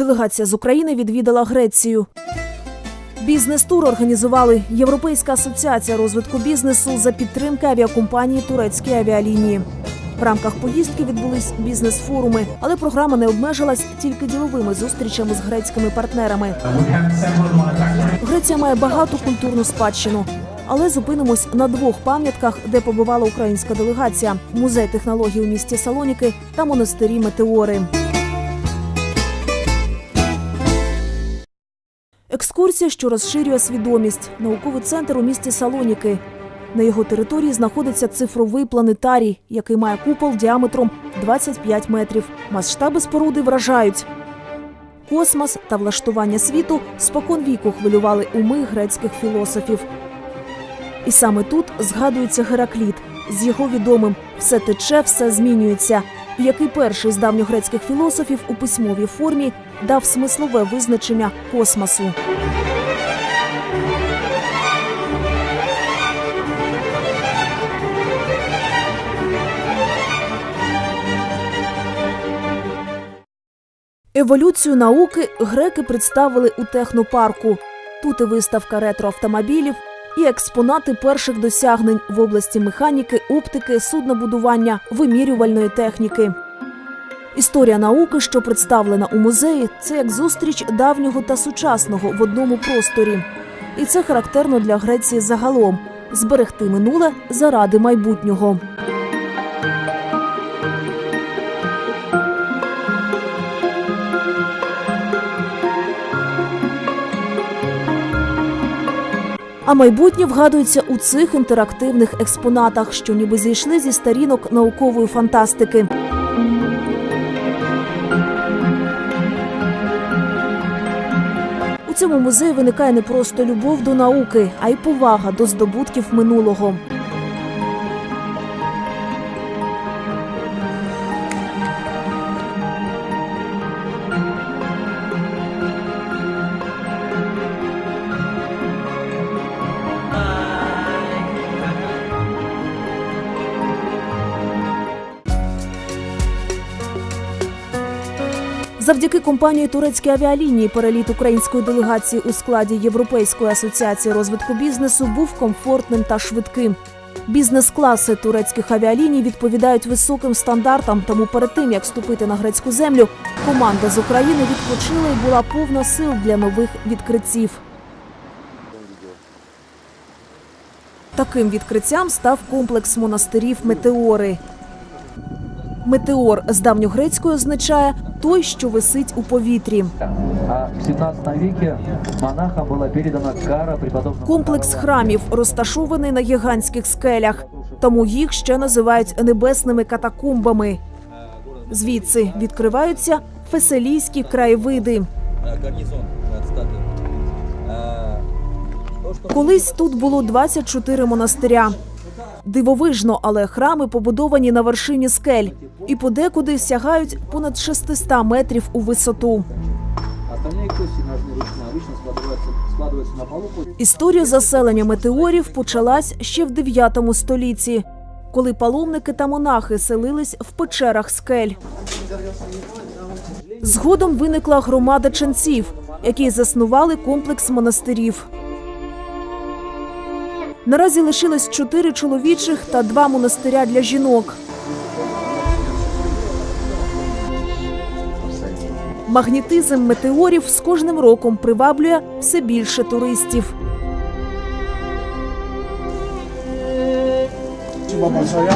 Делегація з України відвідала Грецію. Бізнес-тур організували Європейська асоціація розвитку бізнесу за підтримки авіакомпанії Турецькі авіалінії. В рамках поїздки відбулись бізнес-форуми, але програма не обмежилась тільки діловими зустрічами з грецькими партнерами. Греція має багату культурну спадщину. Але зупинимось на двох пам'ятках, де побувала українська делегація: музей технологій у місті Салоніки та монастирі Метеори. Екскурсія, що розширює свідомість. Науковий центр у місті Салоніки. На його території знаходиться цифровий планетарій, який має купол діаметром 25 метрів. Масштаби споруди вражають. Космос та влаштування світу спокон віку хвилювали уми грецьких філософів. І саме тут згадується Геракліт з його відомим все тече, все змінюється, який перший з давньогрецьких філософів у письмовій формі дав смислове визначення космосу. Еволюцію науки греки представили у технопарку. Тут і виставка ретроавтомобілів, і експонати перших досягнень в області механіки, оптики, суднобудування, вимірювальної техніки. Історія науки, що представлена у музеї, це як зустріч давнього та сучасного в одному просторі. І це характерно для Греції загалом зберегти минуле заради майбутнього. А майбутнє вгадується у цих інтерактивних експонатах, що ніби зійшли зі сторінок наукової фантастики. У цьому музеї виникає не просто любов до науки, а й повага до здобутків минулого. Завдяки компанії турецькі авіалінії переліт української делегації у складі Європейської асоціації розвитку бізнесу був комфортним та швидким. Бізнес-класи турецьких авіаліній відповідають високим стандартам. Тому перед тим як вступити на грецьку землю, команда з України відпочила і була повна сил для нових відкриттів. Таким відкриттям став комплекс монастирів Метеори. Метеор з давньогрецької означає той, що висить у повітрі. А в 17 веке монахам была передана кара преподобного Комплекс храмів розташований на гігантських скелях, тому їх ще називають небесними катакомбами. Звідси відкриваються феселійські краєвиди. э, гарнизон над статуей. Э, то, что Колись тут було 24 монастиря. Дивовижно, але храми побудовані на вершині скель і подекуди сягають понад 600 метрів у висоту. Остальные кости нужны ручно. Обычно складываются, складываются на полу. Історія заселення метеорів почалась ще в 9 столітті, коли паломники та монахи селились в печерах скель. Згодом виникла громада ченців, які заснували комплекс монастирів. Наразі лишилось чотири чоловічих та два монастиря для жінок. Магнітизм метеорів з кожним роком приваблює все більше туристів. Бабасая.